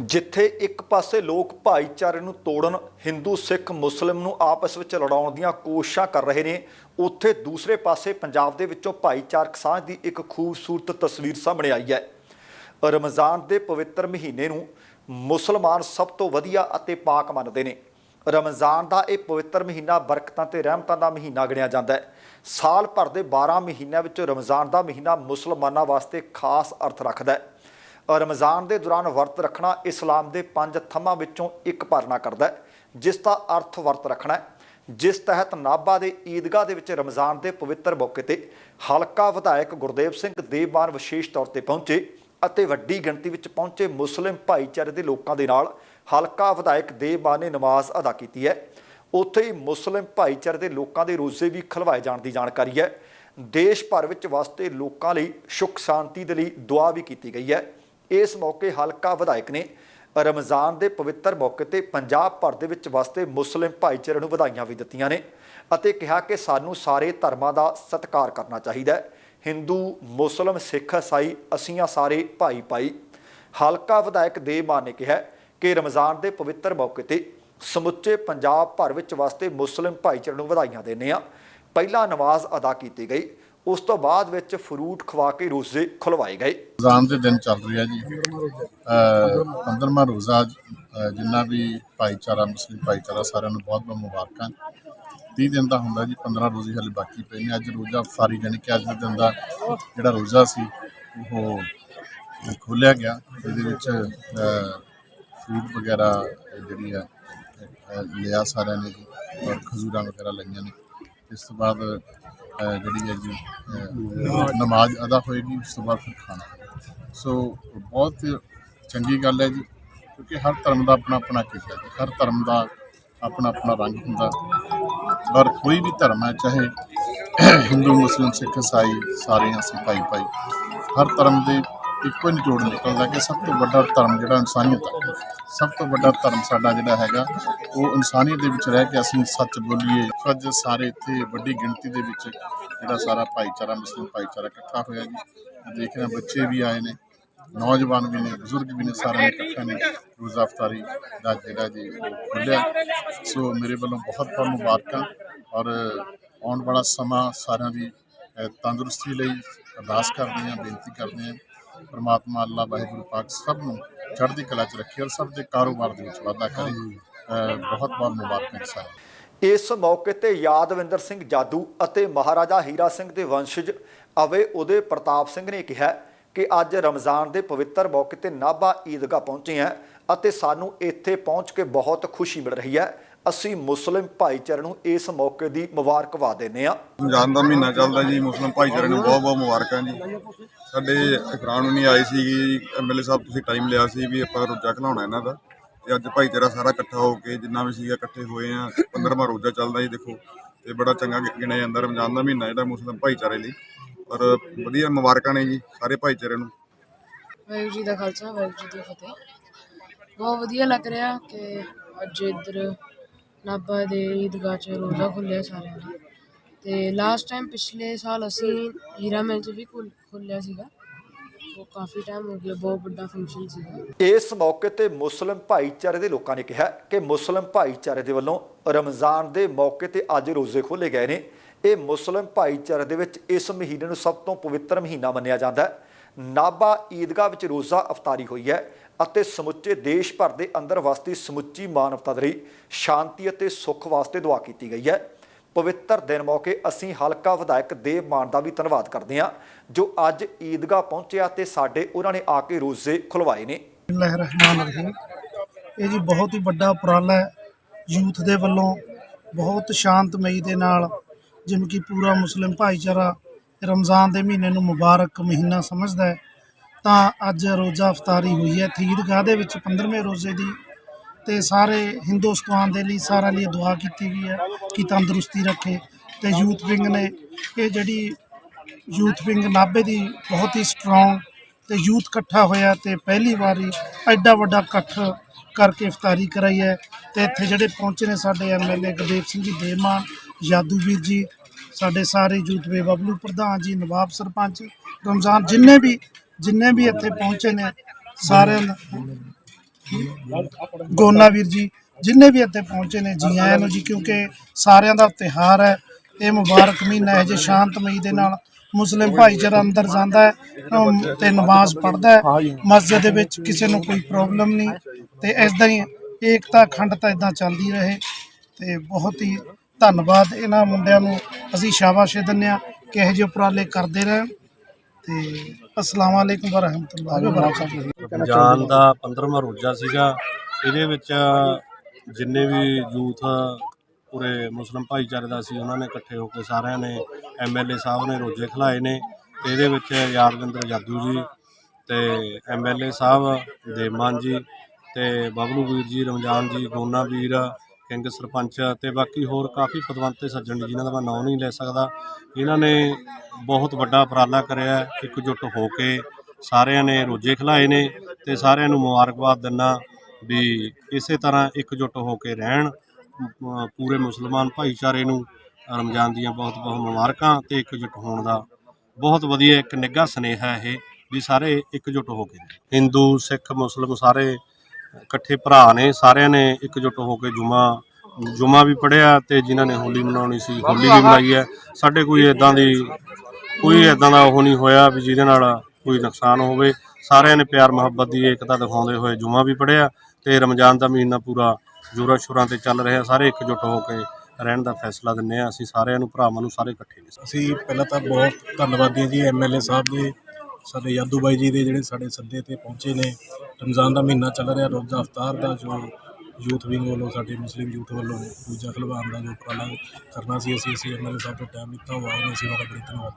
ਜਿੱਥੇ ਇੱਕ ਪਾਸੇ ਲੋਕ ਭਾਈਚਾਰੇ ਨੂੰ ਤੋੜਨ, ਹਿੰਦੂ, ਸਿੱਖ, ਮੁਸਲਿਮ ਨੂੰ ਆਪਸ ਵਿੱਚ ਲੜਾਉਣ ਦੀਆਂ ਕੋਸ਼ਿਸ਼ਾਂ ਕਰ ਰਹੇ ਨੇ, ਉੱਥੇ ਦੂਸਰੇ ਪਾਸੇ ਪੰਜਾਬ ਦੇ ਵਿੱਚੋਂ ਭਾਈਚਾਰਕ ਸਾਂਝ ਦੀ ਇੱਕ ਖੂਬਸੂਰਤ ਤਸਵੀਰ ਸਾਹਮਣੇ ਆਈ ਹੈ। ਰਮਜ਼ਾਨ ਦੇ ਪਵਿੱਤਰ ਮਹੀਨੇ ਨੂੰ ਮੁਸਲਮਾਨ ਸਭ ਤੋਂ ਵਧੀਆ ਅਤੇ ਪਾਕ ਮੰਨਦੇ ਨੇ। ਰਮਜ਼ਾਨ ਦਾ ਇਹ ਪਵਿੱਤਰ ਮਹੀਨਾ ਬਰਕਤਾਂ ਤੇ ਰਹਿਮਤਾਂ ਦਾ ਮਹੀਨਾ ਗਿਣਿਆ ਜਾਂਦਾ ਹੈ। ਸਾਲ ਭਰ ਦੇ 12 ਮਹੀਨਿਆਂ ਵਿੱਚੋਂ ਰਮਜ਼ਾਨ ਦਾ ਮਹੀਨਾ ਮੁਸਲਮਾਨਾਂ ਵਾਸਤੇ ਖਾਸ ਅਰਥ ਰੱਖਦਾ ਹੈ। ਰਮਜ਼ਾਨ ਦੇ ਦੌਰਾਨ ਵਰਤ ਰੱਖਣਾ ਇਸਲਾਮ ਦੇ ਪੰਜ ਥੰਮਾਂ ਵਿੱਚੋਂ ਇੱਕ ਪਾਲਣਾ ਕਰਦਾ ਹੈ, ਜਿਸ ਦਾ ਅਰਥ ਵਰਤ ਰੱਖਣਾ ਹੈ। ਜਿਸ ਤਹਿਤ ਨਾਭਾ ਦੇ ਈਦਗਾਹ ਦੇ ਵਿੱਚ ਰਮਜ਼ਾਨ ਦੇ ਪਵਿੱਤਰ ਮੌਕੇ ਤੇ ਹਲਕਾ ਵਿਧਾਇਕ ਗੁਰਦੇਵ ਸਿੰਘ ਦੇਵਬਾਨ ਵਿਸ਼ੇਸ਼ ਤੌਰ ਤੇ ਪਹੁੰਚੇ ਅਤੇ ਵੱਡੀ ਗਿਣਤੀ ਵਿੱਚ ਪਹੁੰਚੇ ਮੁਸਲਿਮ ਭਾਈਚਾਰੇ ਦੇ ਲੋਕਾਂ ਦੇ ਨਾਲ ਹਲਕਾ ਵਿਧਾਇਕ ਦੇਵਬਾਨ ਨੇ ਨਮਾਜ਼ ਅਦਾ ਕੀਤੀ ਹੈ। ਉੱਥੇ ਹੀ ਮੁਸਲਿਮ ਭਾਈਚਾਰੇ ਦੇ ਲੋਕਾਂ ਦੇ ਰੋਜ਼ੇ ਵੀ ਖਲਵਾਏ ਜਾਣ ਦੀ ਜਾਣਕਾਰੀ ਹੈ। ਦੇਸ਼ ਭਰ ਵਿੱਚ ਵਸਦੇ ਲੋਕਾਂ ਲਈ ਸੁੱਖ ਸ਼ਾਂਤੀ ਦੇ ਲਈ ਦੁਆ ਵੀ ਕੀਤੀ ਗਈ ਹੈ। ਇਸ ਮੌਕੇ ਹਲਕਾ ਵਿਧਾਇਕ ਨੇ ਰਮਜ਼ਾਨ ਦੇ ਪਵਿੱਤਰ ਮੌਕੇ ਤੇ ਪੰਜਾਬ ਭਰ ਦੇ ਵਿੱਚ ਵਸਦੇ ਮੁਸਲਿਮ ਭਾਈਚਾਰੇ ਨੂੰ ਵਧਾਈਆਂ ਵੀ ਦਿੱਤੀਆਂ ਨੇ ਅਤੇ ਕਿਹਾ ਕਿ ਸਾਨੂੰ ਸਾਰੇ ਧਰਮਾਂ ਦਾ ਸਤਿਕਾਰ ਕਰਨਾ ਚਾਹੀਦਾ ਹੈ। ਹਿੰਦੂ, ਮੁਸਲਮ, ਸਿੱਖ, ਈਸਾਈ ਅਸੀਂ ਸਾਰੇ ਭਾਈ ਭਾਈ। ਹਲਕਾ ਵਿਧਾਇਕ ਦੇਵ ਮਾਨ ਨੇ ਕਿਹਾ ਕਿ ਰਮਜ਼ਾਨ ਦੇ ਪਵਿੱਤਰ ਮੌਕੇ ਤੇ ਸਮੁੱਚੇ ਪੰਜਾਬ ਭਰ ਵਿੱਚ ਵਸਦੇ ਮੁਸਲਿਮ ਭਾਈਚਾਰੇ ਨੂੰ ਵਧਾਈਆਂ ਦਿੰਦੇ ਆ ਪਹਿਲਾਂ ਨਮਾਜ਼ ਅਦਾ ਕੀਤੀ ਗਈ। ਉਸ ਤੋਂ ਬਾਅਦ ਵਿੱਚ ਫਰੂਟ ਖਵਾ ਕੇ ਰੋਜ਼ੇ ਖੁਲਵਾਏ ਗਏ। ਰਮਜ਼ਾਨ ਦੇ ਦਿਨ ਚੱਲ ਰਿਹਾ ਜੀ। ਅ 15ਵਾਂ ਰੋਜ਼ਾ ਜਿੰਨਾ ਵੀ ਭਾਈਚਾਰਾ, ਮੁਸਲਿਮ ਭਾਈਚਾਰਾ ਸਾਰਿਆਂ ਨੂੰ ਬਹੁਤ ਬਹੁਤ ਮੁਬਾਰਕਾਂ। 30 ਦਿਨ ਦਾ ਹੁੰਦਾ ਜੀ 15 ਰੋਜ਼ੇ ਹਲੇ ਬਾਕੀ ਪਏ ਨੇ। ਅੱਜ ਰੋਜ਼ਾ ਫਾਰੀ ਜਾਣੀ ਕਿ ਅੱਜ ਦੇ ਦਿਨ ਦਾ ਜਿਹੜਾ ਰੋਜ਼ਾ ਸੀ, ਉਹ ਖੋਲਿਆ ਗਿਆ। ਇਹਦੇ ਵਿੱਚ ਫਰੂਟ ਵਗੈਰਾ ਜਿਹੜੀ ਆ ਲਿਆ ਸਾਰਿਆਂ ਨੇ ਜੀ, ਔਰ ਖਜੂਰਾਂ ਵਗੈਰਾ ਲਈਆਂ ਨੇ। ਇਸ ਤੋਂ ਬਾਅਦ ਜਿਹੜੀ ਹੈ ਜੀ ਨਮਾਜ਼। ਅਦਾ ਹੋਏਗੀ ਉਸ ਤੋਂ ਬਾਅਦ ਫਿਰ ਖਾਣਾ। ਸੋ ਬਹੁਤ ਚੰਗੀ ਗੱਲ ਹੈ ਜੀ ਕਿਉਂਕਿ ਹਰ ਧਰਮ ਦਾ ਆਪਣਾ ਆਪਣਾ ਕਿੱਤਾ ਹੈ। ਹਰ ਧਰਮ ਦਾ ਆਪਣਾ ਆਪਣਾ ਰੰਗ ਹੁੰਦਾ। ਔਰ ਕੋਈ ਵੀ ਧਰਮ ਹੈ ਚਾਹੇ ਹਿੰਦੂ ਮੁਸਲਿਮ ਸਿੱਖ ਈਸਾਈ ਸਾਰੇ ਅਸੀਂ ਭਾਈ ਭਾਈ ਹਰ ਧਰਮ ਦੇ ਇੱਕੋ ਹੀ ਨਿਚੋੜ ਨਿਕਲਦਾ ਕਿ ਸਭ ਤੋਂ ਵੱਡਾ ਧਰਮ ਜਿਹੜਾ ਇਨਸਾਨੀਅਤ ਹੈ ਸਭ ਤੋਂ ਵੱਡਾ ਧਰਮ ਸਾਡਾ ਜਿਹੜਾ ਹੈਗਾ, ਉਹ ਇਨਸਾਨੀਅਤ ਦੇ ਵਿੱਚ ਰਹਿ ਕੇ ਅਸੀਂ ਸੱਚ ਬੋਲੀਏ। ਅੱਜ ਸਾਰੇ ਇੱਥੇ ਵੱਡੀ ਗਿਣਤੀ ਦੇ ਵਿੱਚ ਜਿਹੜਾ ਸਾਰਾ ਭਾਈਚਾਰਾ, ਮੁਸਲਿਮ ਭਾਈਚਾਰਾ ਇਕੱਠਾ ਹੋਇਆ ਜੀ। ਦੇਖ ਰਹੇ ਹਾਂ ਬੱਚੇ ਵੀ ਆਏ ਨੇ, ਨੌਜਵਾਨ ਵੀ ਨੇ, ਬਜ਼ੁਰਗ ਵੀ ਨੇ, ਸਾਰਿਆਂ ਨੇ ਇਕੱਠੇ ਨੇ ਰੋਜ਼ਾ ਅਫਤਾਰੀ ਦਾ ਜਿਹੜਾ ਜੀ ਉਹ ਖੋਲ੍ਹਿਆ। ਸੋ ਮੇਰੇ ਵੱਲੋਂ ਬਹੁਤ ਬਹੁਤ ਮੁਬਾਰਕਾਂ ਔਰ ਆਉਣ ਵਾਲਾ ਸਮਾਂ ਸਾਰਿਆਂ ਦੀ ਤੰਦਰੁਸਤੀ ਲਈ ਅਰਦਾਸ ਕਰਦੇ ਹਾਂ, ਬੇਨਤੀ ਕਰਦੇ ਹਾਂ। ਪਰਮਾਤਮਾ ਅੱਲਾ ਵਾਹਿਗੁਰੂ ਪਾਕ ਸਭ ਨੂੰ ਚੜ੍ਹਦੀ ਕਲਾ 'ਚ ਰੱਖੇ ਔਰ ਸਭ ਦੇ ਕਾਰੋਬਾਰ ਦੇ ਵਿੱਚ ਵਾਧਾ ਕਰੇ। ਬਹੁਤ ਬਹੁਤ ਮੁਬਾਰਕਾਂ ਨੂੰ। ਇਸ ਮੌਕੇ ਤੇ ਯਾਦਵਿੰਦਰ ਸਿੰਘ ਜਾਦੂ ਅਤੇ ਮਹਾਰਾਜਾ ਹੀਰਾ ਸਿੰਘ ਦੇ ਵੰਸ਼ਜ ਅਵੇ ਉਦੇ ਪ੍ਰਤਾਪ ਸਿੰਘ ਨੇ ਕਿਹਾ ਕਿ ਅੱਜ ਰਮਜ਼ਾਨ ਦੇ ਪਵਿੱਤਰ ਮੌਕੇ ਤੇ ਨਾਭਾ ਈਦਗਾਹ ਪਹੁੰਚੇ ਹਾਂ ਅਤੇ ਸਾਨੂੰ ਇੱਥੇ ਪਹੁੰਚ ਕੇ ਬਹੁਤ ਖੁਸ਼ੀ ਮਿਲ ਰਹੀ ਹੈ। ਅਸੀਂ ਮੁਸਲਿਮ ਭਾਈਚਾਰੇ ਨੂੰ ਇਸ ਮੌਕੇ ਦੀ ਮੁਬਾਰਕਬਾਦ ਦਿੰਦੇ ਹਾਂ। ਰਮਜ਼ਾਨ ਦਾ ਮਹੀਨਾ ਚੱਲਦਾ ਜੀ ਮੁਸਲਿਮ ਭਾਈਚਾਰੇ ਨੂੰ ਬਹੁਤ ਬਹੁਤ ਮੁਬਾਰਕਾਂ ਜੀ। ਸਾਡੇ ਇਕਰਾਨ ਨਹੀਂ ਆਏ ਸੀਗੀ ਐਮਐਲਏ ਸਾਹਿਬ ਤੁਸੀਂ ਟਾਈਮ ਲਿਆ ਸੀ ਵੀ ਆਪਾਂ ਰੋਜ਼ਾ ਖਲਾਉਣਾ ਇਹਨਾਂ ਦਾ। ਤੇ ਅੱਜ ਭਾਈਚਾਰਾ ਸਾਰਾ ਇਕੱਠਾ ਹੋ ਕੇ ਜਿੰਨਾ ਵੀ ਸੀਗਾ ਇਕੱਠੇ ਹੋਏ ਆ 15ਵਾਂ ਰੋਜ਼ਾ ਚੱਲਦਾ ਜੀ ਦੇਖੋ। ਤੇ ਬੜਾ ਚੰਗਾ ਗਿਣਿਆ ਜਾਂਦਾ ਰਮਜ਼ਾਨ ਦਾ ਮਹੀਨਾ ਜਿਹੜਾ ਮੁਸਲਿਮ ਭਾਈਚਾਰੇ ਲਈ। ਪਰ ਵਧੀਆ ਮੁਬਾਰਕਾਂ ਨੇ ਜੀ ਸਾਰੇ ਭਾਈਚਾਰੇ ਨੂੰ। ਵਾਹਿਗੁਰੂ ਜੀ ਦਾ ਖਾਲਸਾ ਵਾਹਿਗੁਰੂ ਜੀ ਦੀ ਫਤਿਹ। ਬਹੁਤ ਵਧੀਆ ਲੱਗ ਰਿਹਾ ਕਿ ਅੱਜ ਇੱਧਰ ਨਾਭਾ ਦੇ ਈਦਗਾਹ 'ਚ ਰੋਜ਼ਾ ਖੁੱਲਿਆ ਸਾਰਿਆਂ ਨੇ। ਤੇ ਲਾਸਟ ਟਾਈਮ ਪਿਛਲੇ ਸਾਲ ਅਸੀਂ ਹੀਰਾ ਮਹਿਲ 'ਚ ਵੀ ਖੁੱਲ- ਖੁੱਲਿਆ ਸੀਗਾ। ਉਹ ਕਾਫੀ ਟਾਈਮ ਹੋ ਗਿਆ, ਬਹੁਤ ਵੱਡਾ ਫੰਕਸ਼ਨ ਸੀਗਾ। ਇਸ ਮੌਕੇ ਤੇ ਮੁਸਲਿਮ ਭਾਈਚਾਰੇ ਦੇ ਲੋਕਾਂ ਨੇ ਕਿਹਾ ਕਿ ਮੁਸਲਿਮ ਭਾਈਚਾਰੇ ਦੇ ਵੱਲੋਂ ਰਮਜ਼ਾਨ ਦੇ ਮੌਕੇ ਤੇ ਅੱਜ ਰੋਜ਼ੇ ਖੋਲੇ ਗਏ ਨੇ। ਇਹ ਮੁਸਲਿਮ ਭਾਈਚਾਰੇ ਦੇ ਵਿੱਚ ਇਸ ਮਹੀਨੇ ਨੂੰ ਸਭ ਤੋਂ ਪਵਿੱਤਰ ਮਹੀਨਾ ਮੰਨਿਆ ਜਾਂਦਾ ਹੈ। ਨਾਭਾ ਈਦਗਾਹ ਵਿੱਚ ਰੋਜ਼ਾ ਅਫਤਾਰੀ ਹੋਈ ਹੈ। ਅਤੇ ਸਮੁੱਚੇ ਦੇਸ਼ ਭਰ ਦੇ ਅੰਦਰ ਵਸਦੀ ਸਮੁੱਚੀ ਮਾਨਵਤਾ ਦੇ ਲਈ ਸ਼ਾਂਤੀ ਅਤੇ ਸੁੱਖ ਵਾਸਤੇ ਦੁਆ ਕੀਤੀ ਗਈ ਹੈ। ਪਵਿੱਤਰ ਦਿਨ ਮੌਕੇ ਅਸੀਂ ਹਲਕਾ ਵਿਧਾਇਕ ਦੇਵ ਮਾਨ ਦਾ ਵੀ ਧੰਨਵਾਦ ਕਰਦੇ ਹਾਂ, ਜੋ ਅੱਜ ਈਦਗਾਹ ਪਹੁੰਚਿਆ ਤੇ ਸਾਡੇ ਉਹਨਾਂ ਨੇ ਆ ਕੇ ਰੋਜ਼ੇ ਖੁਲਵਾਏ ਨੇ। ਬਿਸਮਿਲ੍ਲਾਹਿਰ ਰਹਿਮਾਨ ਰਹੀਮ। ਇਹ ਜੀ ਬਹੁਤ ਹੀ ਵੱਡਾ ਉਪਰਾਲਾ ਹੈ। ਯੂਥ ਦੇ ਵੱਲੋਂ ਬਹੁਤ ਸ਼ਾਂਤਮਈ ਦੇ ਨਾਲ ਜਿਵੇਂ ਕਿ ਪੂਰਾ ਮੁਸਲਿਮ ਭਾਈਚਾਰਾ ਰਮਜ਼ਾਨ ਦੇ ਮਹੀਨੇ ਨੂੰ ਮੁਬਾਰਕ ਮਹੀਨਾ ਸਮਝਦਾ ਹੈ। ਤਾਂ ਅੱਜ ਰੋਜ਼ਾ ਅਫਤਾਰੀ ਹੋਈ ਹੈ। ਥੀਦਗਾਹ ਦੇ ਵਿੱਚ 15ਵੇਂ ਰੋਜ਼ੇ ਦੀ ਤੇ ਸਾਰੇ ਹਿੰਦੁਸਤਾਨ ਦੇ ਲਈ ਸਾਰਿਆਂ ਲਈ ਦੁਆ ਕੀਤੀ ਗਈ ਹੈ ਕਿ ਤੰਦਰੁਸਤੀ ਰੱਖੇ ਤੇ ਯੂਥ ਵਿੰਗ ਨੇ ਇਹ ਜਿਹੜੀ ਯੂਥ ਵਿੰਗ ਨਾਭੇ ਦੀ ਬਹੁਤ ਹੀ ਸਟਰੋਂਗ ਤੇ ਯੂਥ ਇਕੱਠਾ ਹੋਇਆ ਤੇ ਪਹਿਲੀ ਵਾਰੀ ਐਡਾ ਵੱਡਾ ਇਕੱਠ ਕਰਕੇ ਇਫਤਾਰੀ ਕਰਾਈ ਹੈ ਤੇ ਇੱਥੇ ਜਿਹੜੇ ਪਹੁੰਚੇ ਨੇ ਸਾਡੇ ਐਮਐਲਏ ਗੁਰਦੇਵ ਸਿੰਘ ਜੀ ਦੇਮਾਨ ਯਾਦੂਵੀਰ ਜੀ, ਸਾਡੇ ਸਾਰੇ ਯੂਥ ਵੇ ਬਬਲੂ ਪ੍ਰਧਾਨ ਜੀ, ਨਵਾਬ ਸਰਪੰਚ, ਰਮਜ਼ਾਨ ਜਿੰਨੇ ਵੀ ਜਿੰਨੇ ਵੀ ਇੱਥੇ ਪਹੁੰਚੇ ਨੇ ਸਾਰਿਆਂ ਦਾ। ਗੋਨਾ ਵੀਰ ਜੀ, ਜਿੰਨੇ ਵੀ ਇੱਥੇ ਪਹੁੰਚੇ ਨੇ, ਜੀ ਆਇਆਂ ਨੂੰ ਜੀ, ਕਿਉਂਕਿ ਸਾਰਿਆਂ ਦਾ ਤਿਹਾਰ ਹੈ, ਇਹ ਮੁਬਾਰਕ ਮਹੀਨਾ ਹੈ, ਜੇ ਸ਼ਾਂਤਮਈ ਦੇ ਨਾਲ ਮੁਸਲਿਮ ਭਾਈਚਾਰਾ ਅੰਦਰ ਜਾਂਦਾ ਹੈ, ਤੇ ਨਮਾਜ਼ ਪੜ੍ਹਦਾ ਹੈ, ਮਸਜਿਦ ਦੇ ਵਿੱਚ ਕਿਸੇ ਨੂੰ ਕੋਈ ਪ੍ਰੋਬਲਮ ਨਹੀਂ, ਤੇ ਇਸਦਾਂ ਹੀ ਏਕਤਾ ਅਖੰਡਤਾ ਇਦਾਂ ਚੱਲਦੀ ਰਹੇ, ਤੇ ਬਹੁਤ ਹੀ ਧੰਨਵਾਦ ਇਹਨਾਂ ਮੁੰਡਿਆਂ ਨੂੰ, ਅਸੀਂ ਸ਼ਾਬਾਸ਼ ਦਿੰਦੇ ਹਾਂ ਕਿ ਇਹੋ ਜਿਹੇ ਉਪਰਾਲੇ ਕਰਦੇ ਰਹਿਣ ਤੇ ਅਸਲਾਮ ਵਾਲੇਕੁਮ ਵਰਹਿਮਤੁਲਾਹ ਵਬਰਕਾਤੁਹੂ ਰਮਜ਼ਾਨ ਦਾ 15ਵਾਂ ਰੋਜ਼ਾ ਸੀਗਾ ਇਹਦੇ ਵਿੱਚ ਜਿੰਨੇ ਵੀ ਯੂਥ ਪੂਰੇ ਮੁਸਲਮ ਭਾਈਚਾਰੇ ਦਾ ਸੀ ਉਹਨਾਂ ਨੇ ਇਕੱਠੇ ਹੋ ਕੇ ਸਾਰਿਆਂ ਨੇ ਐਮਐਲਏ ਸਾਹਿਬ ਨੇ ਰੋਜ਼ੇ ਖਿਲਾਏ ਨੇ ਤੇ ਇਹਦੇ ਵਿੱਚ ਯਾਦਵਿੰਦਰ ਜਾਦੂ ਜੀ ਤੇ ਐਮਐਲਏ ਸਾਹਿਬ ਦੇਮਾਨ ਜੀ ਤੇ ਬਬਲੂ ਵੀਰ ਜੀ ਰਮਜ਼ਾਨ ਜੀ ਗੋਨਾ ਵੀਰ ਕਿੰਗ ਸਰਪੰਚ ਤੇ ਬਾਕੀ ਹੋਰ ਕਾਫੀ ਪਦਵੰਤੇ ਸੱਜਣ ਜੀ ਜਿਨ੍ਹਾਂ ਦਾ ਮੈਂ ਨਾਂ ਨਹੀਂ ਲੈ ਸਕਦਾ। ਇਹਨਾਂ ਨੇ ਬਹੁਤ ਵੱਡਾ ਉਪਰਾਲਾ ਕਰਿਆ ਹੈ, ਇਕਜੁੱਟ ਹੋ ਕੇ ਸਾਰਿਆਂ ਨੇ ਰੋਜੇ ਖਿਲਾਏ ਨੇ ਤੇ ਸਾਰਿਆਂ ਨੂੰ ਮੁਬਾਰਕਬਾਦ ਦਿੰਨਾ ਵੀ ਇਸੇ ਤਰ੍ਹਾਂ ਇਕਜੁੱਟ ਹੋ ਕੇ ਰਹਿਣ ਪੂਰੇ ਮੁਸਲਮਾਨ ਭਾਈਚਾਰੇ ਨੂੰ ਰਮਜ਼ਾਨ ਦੀਆਂ ਬਹੁਤ ਬਹੁਤ ਮੁਬਾਰਕਾਂ ਤੇ ਇਕਜੁੱਟ ਹੋਣ ਦਾ ਬਹੁਤ ਵਧੀਆ ਇੱਕ ਨਿੱਘਾ ਸੁਨੇਹਾ ਇਹ ਵੀ ਸਾਰੇ ਇਕਜੁੱਟ ਹੋ ਕੇ ਹਿੰਦੂ ਸਿੱਖ ਮੁਸਲਮ ਸਾਰੇ ਇਕੱਠੇ ਭਰਾ ਨੇ, ਸਾਰਿਆਂ ਨੇ ਇਕਜੁੱਟ ਹੋ ਕੇ ਜੁਮਾ ਜੁਮਾ ਵੀ ਪੜਿਆ ਤੇ ਜਿਨ੍ਹਾਂ ਨੇ ਹੋਲੀ ਮਨਾਉਣੀ ਸੀ, ਹੋਲੀ ਵੀ ਮਨਾਈ ਹੈ। ਸਾਡੇ ਕੋਈ ਇਦਾਂ ਦੀ, ਕੋਈ ਇਦਾਂ ਦਾ ਉਹ ਨਹੀਂ ਹੋਇਆ ਵੀ ਜਿਹਦੇ ਨਾਲ ਕੋਈ ਨੁਕਸਾਨ ਹੋਵੇ। ਸਾਰਿਆਂ ਨੇ ਪਿਆਰ, ਮੁਹੱਬਤ ਦੀ ਏਕਤਾ ਦਿਖਾਉਂਦੇ ਹੋਏ ਜੁਮਾ ਵੀ ਪੜਿਆ ਤੇ ਰਮਜ਼ਾਨ ਦਾ ਮਹੀਨਾ ਪੂਰਾ ਜੋਰਾਂ ਸ਼ੋਰਾਂ ਤੇ ਚੱਲ ਰਿਹਾ। ਸਾਰੇ ਇਕਜੁੱਟ ਹੋ ਕੇ ਰਹਿਣ ਦਾ ਫੈਸਲਾ ਦਿੰਨੇ ਆ ਅਸੀਂ ਸਾਰਿਆਂ ਨੂੰ, ਭਰਾਵਾਂ ਨੂੰ ਸਾਰੇ ਇਕੱਠੇ ਨੇ। ਅਸੀਂ ਪਹਿਲਾਂ ਤਾਂ ਬਹੁਤ ਧੰਨਵਾਦੀ ਹਾਂ ਜੀ ਐਮਐਲਏ ਸਾਹਿਬ ਦੇ ਸਾਡੇ ਯਾਦੂ ਬਾਈ ਜੀ ਦੇ ਜਿਹੜੇ ਸਾਡੇ ਸੱਦੇ ਤੇ ਪਹੁੰਚੇ ਨੇ। ਰਮਜ਼ਾਨ ਦਾ ਮਹੀਨਾ ਚੱਲ ਰਿਹਾ, ਰੋਜ਼ਾ ਅਫਤਾਰ ਦਾ, ਜੋ ਯੂਥ ਵਿੰਗ ਵੱਲੋਂ ਸਾਡੇ ਮੁਸਲਿਮ ਯੂਥ ਵੱਲੋਂ ਦੂਜਾ ਖਲਵਾਨ ਦਾ ਜੋ ਉਪਰਾਲਾ ਕਰਨਾ ਸੀ, ਅਸੀਂ ਅਸੀਂ ਐਮਐਲਏ ਸਭ ਤੋਂ ਟਾਈਮ ਦਿੱਤਾ ਹੋਇਆ ਆਏ ਨੇ, ਅਸੀਂ ਉਹਨਾਂ ਦਾ ਬੜੀ ਧੰਨਵਾਦ